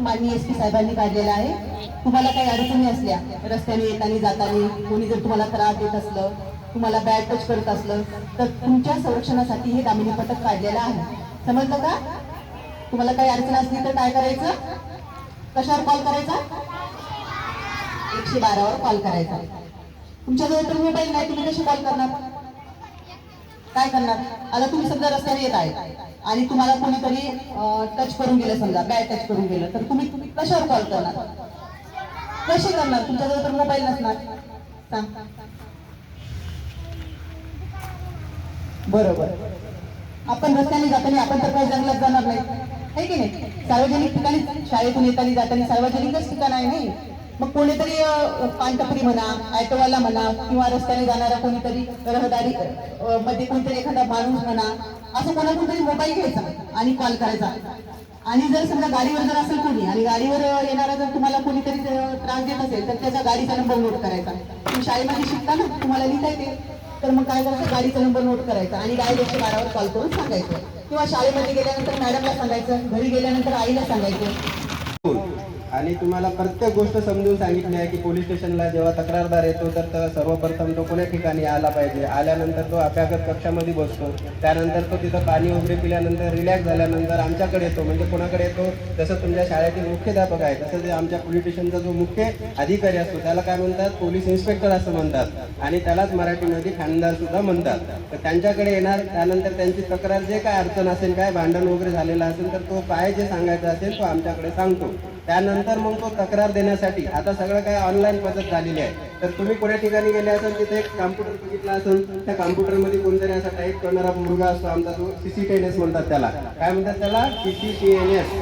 माननीय S P साहेबांनी काढलेला आहे. तुम्हाला काही अडचणी असल्या रस्त्याने येताना जाताना कोणी जर तुम्हाला त्रास देत असलं तुम्हाला बॅड टच करत असलं तर तुमच्या संरक्षणासाठी हे दामिनी पथक काढलेलं आहे. समजलं का? तुम्हाला काही अडचण असली तर काय करायचं? कशावर कॉल करायचा? एकशे बारावर कॉल करायचा. तुमच्याजवळ तर मोबाईल नाही तुम्ही कशी कॉल करणार? काय करणार? आता तुम्ही समजा रस्त्याने येत आहे आणि तुम्हाला कोणीतरी टच करून गेलं समजा बॅड टच करून गेलं तर तुम्ही तुम्ही कशावर कॉल करणार? कसे करणार? तुमच्याजवळ तर मोबाईल नसणार. सांग. बरोबर. आपण रस्त्याने जाताना आपण तर काही जंगलात जाणार नाही. आहे की नाही? सार्वजनिक ठिकाणी शाळेतून येताना जाताना सार्वजनिकच ठिकाण आहे नाही. मग कोणीतरी पानटपरी म्हणा ॲटोवाला म्हणा किंवा रस्त्याने जाणारा कोणीतरी रहदारी मध्ये कोणतरी एखादा माणूस म्हणा असं कोणाकडून तरी मोबाईल घ्यायचा आणि कॉल करायचा. आणि जर समजा गाडीवर जर असेल कोणी आणि गाडीवर येणारा जर तुम्हाला कोणीतरी त्रास देत असेल तर त्याच्या गाडीचा नंबर नोट करायचा. तुम्ही शाळेमध्ये शिकता ना तुम्हाला लिहिता येते. तर मग काय करायचं? गाडीचा नंबर नोट करायचा आणि डायरेक्ट एकशे बारावर कॉल करून सांगायचं. किंवा शाळेमध्ये गेल्यानंतर मॅडमला सांगायचं घरी गेल्यानंतर आईला सांगायचं. आणि तुम्हाला प्रत्येक गोष्ट समजून सांगितली आहे की पोलीस स्टेशनला जेव्हा तक्रारदार येतो तर सर्वप्रथम तो कोण्या ठिकाणी आला पाहिजे? आल्यानंतर तो अभ्यागत कक्षामध्ये बसतो. त्यानंतर तो तिथं पाणी वगैरे पिल्यानंतर रिलॅक्स झाल्यानंतर आमच्याकडे येतो. म्हणजे कोणाकडे येतो? जसं तुमच्या शाळेतील मुख्याध्यापक आहे तसं जे आमच्या पोलीस स्टेशनचा जो मुख्य अधिकारी असतो त्याला काय म्हणतात? पोलीस इन्स्पेक्टर असं म्हणतात. आणि त्यालाच मराठीमध्ये खानदार सुद्धा म्हणतात. तर त्यांच्याकडे येणार त्यानंतर त्यांची तक्रार जे काय अडचण असेल काय भांडण वगैरे झालेलं असेल तर तो काय जे सांगायचं असेल तो आमच्याकडे सांगतो. त्यानंतर नंतर मग तो तक्रार देण्यासाठी आता सगळं काय ऑनलाईन पद्धत झालेली आहे. तर तुम्ही कोण्या ठिकाणी गेले असाल तिथे एक कॉम्प्युटर बघितला असेल त्या कॉम्प्युटरमध्ये कोणतरी असा टाईप करणारा मुलगा असतो आमचा तो सीसीटीएनएस म्हणतात त्याला. काय म्हणतात त्याला? सीसी टी एन एस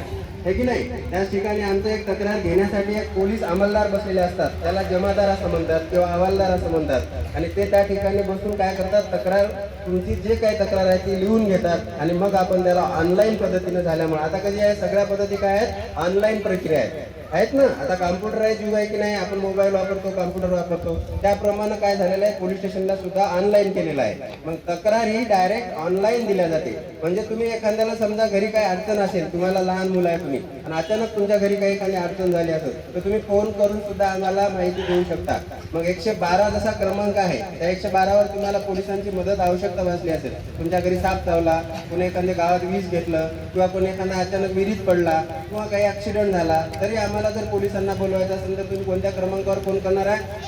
हे की नाही? त्याच ठिकाणी आमचं एक तक्रार घेण्यासाठी एक पोलीस अंमलदार बसलेले असतात. त्याला जमादार असं म्हणतात किंवा हवालदार असं म्हणतात. आणि ते त्या ठिकाणी बसून काय करतात तक्रार तुमची जे काही तक्रार आहे ती लिहून घेतात आणि मग आपण त्याला ऑनलाईन पद्धतीने झाल्यामुळे आता कधी आहे सगळ्या पद्धती काय आहेत? ऑनलाईन प्रक्रिया आहेत. आहेत ना? आता कॉम्प्युटराईज युग आहे की नाही आपण मोबाईल वापरतो कॉम्प्युटर वापरतो. त्याप्रमाणे काय झालेलं आहे? पोलीस स्टेशनला सुद्धा ऑनलाईन केलेलं आहे. मग तक्रार ही डायरेक्ट ऑनलाईन दिल्या जाते. म्हणजे तुम्ही एखाद्याला समजा घरी काही अडचण असेल तुम्हाला लहान मुलं आहे तुम्ही आणि अचानक तुमच्या घरी काही एखादी अडचण झाली असेल तर तुम्ही फोन करून सुद्धा आम्हाला माहिती देऊ शकता. मग एकशे बारा जसा क्रमांक आहे त्या एकशे बारावर तुम्हाला पोलिसांची मदत आवश्यकता भासली असेल. तुमच्या घरी साप चावला कोणी एखाद्या गावात वीज घेतलं किंवा कोणी एखादा अचानक विहिरीत पडला किंवा काही ऍक्सिडेंट झाला तरी आम्हाला जर पोलिसांना बोलवायचं असेल तर तुम्ही कोणत्या क्रमांकावर फोन करणार आहे?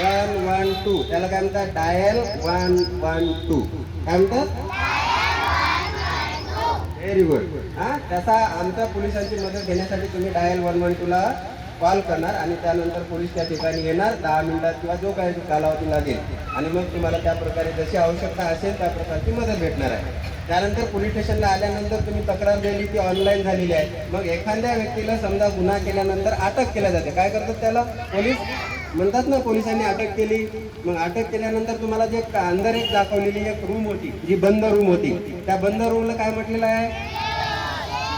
वन वन टू त्याला काय म्हणतात? डायल वन वन टू काय म्हणतात? व्हेरी गुड हा? त्याचा आमच्या पोलिसांची मदत घेण्यासाठी तुम्ही डायल वन वन टूला कॉल करणार आणि त्यानंतर पोलीस त्या ठिकाणी येणार. दहा मिनिटात किंवा जो काही कालावधी लागेल. आणि मग तुम्हाला त्या प्रकारे जशी आवश्यकता असेल त्या प्रकारची मदत भेटणार आहे. त्यानंतर पोलीस स्टेशनला आल्यानंतर तुम्ही तक्रार दिली ती ऑनलाईन झालेली आहे. मग एखाद्या व्यक्तीला समजा गुन्हा केल्यानंतर अटक केल्या जाते. काय करतात त्याला? पोलीस म्हणतात ना पोलिसांनी अटक केली. मग अटक केल्यानंतर तुम्हाला जे अंदर एक दाखवलेली एक रूम होती जी बंद रूम होती. त्या बंद रूमला काय म्हटलेलं आहे?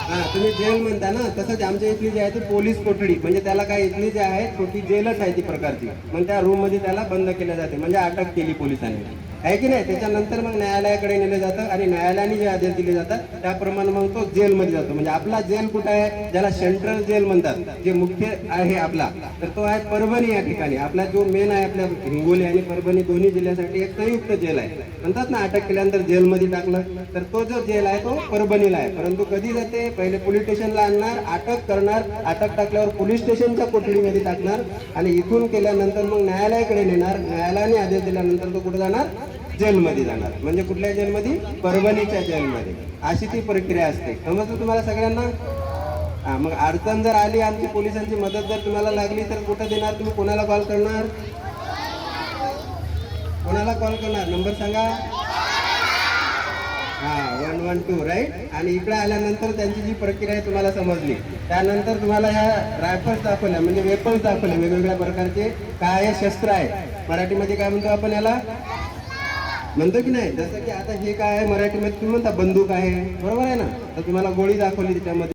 हा तुम्ही जेल म्हणता ना तसंच आमच्या इथली जी आहे ती पोलीस कोठडी म्हणजे त्याला काय इथली जी आहे छोटी जेलच आहे ती प्रकारची. मग त्या रूममध्ये त्याला बंद केलं जाते म्हणजे अटक केली पोलिसांनी. आहे की नाही? त्याच्यानंतर मग न्यायालयाकडे नेलं जातं आणि न्यायालयाने जे आदेश दिले जातात त्याप्रमाणे मग तो जेलमध्ये जातो. म्हणजे आपला जेल कुठं आहे? ज्याला सेंट्रल जेल म्हणतात जे मुख्य आहे आपला तर तो आहे परभणी या ठिकाणी. आपला जो मेन आहे आपल्या हिंगोली आणि परभणी दोन्ही जिल्ह्यासाठी एक संयुक्त जेल आहे. म्हणतात ना अटक केल्यानंतर जेलमध्ये टाकलं तर तो जो जेल आहे तो परभणीला आहे. परंतु कधी जाते? पहिले पोलीस स्टेशनला आणणार अटक करणार. अटक टाकल्यावर पोलीस स्टेशनच्या कोठडीमध्ये टाकणार. आणि इथून केल्यानंतर मग न्यायालयाकडे नेणार. न्यायालयाने आदेश दिल्यानंतर तो कुठे जाणार? जेलमध्ये जाणार. म्हणजे कुठल्या जेलमध्ये परभणीच्या जेलमध्ये अशी ती प्रक्रिया असते. समजलं तुम्हाला सगळ्यांना? हा मग अडचण जर आली आमची पोलिसांची मदत जर तुम्हाला लागली तर कुठं देणार तुम्ही? कोणाला कॉल करणार? कोणाला कॉल करणार? नंबर सांगा. हा वन वन टू राईट आणि इकडे आल्यानंतर त्यांची जी प्रक्रिया आहे तुम्हाला समजली. त्यानंतर तुम्हाला ह्या रायफल्स दाखवल्या म्हणजे वेपन्स दाखवले वेगवेगळ्या प्रकारचे काय शस्त्र आहे. मराठीमध्ये काय म्हणतो आपण याला? म्हणतो की नाही जसं की आता हे काय आहे मराठीमध्ये तुम्ही म्हणता बंदूक आहे बरोबर आहे ना? तर तुम्हाला गोळी दाखवली त्याच्यामध्ये.